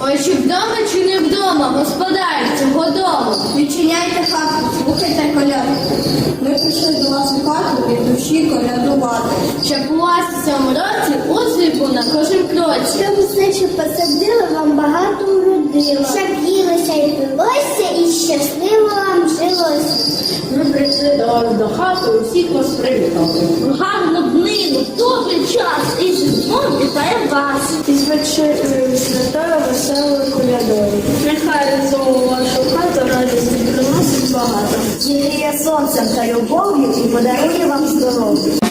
Ой, чи вдома, чи не вдома, господарі цього дому. Відчиняйте хату, слухайте коляду. Ми прийшли до вас у хату від душі колядувати. Щоб у вас у цьому році успіху на кожному кроці. Щоб все, що посадила, вам багато уродило. Щоб їлося до хати, усіх вас привітали. Гарну днину, добрий час, і житлом вітає вас. І звичай святою веселою колядою. Нехай знову вашу хату радість приносить багато. Зігріє сонцем та любов'ю і подарує вам здоров'я.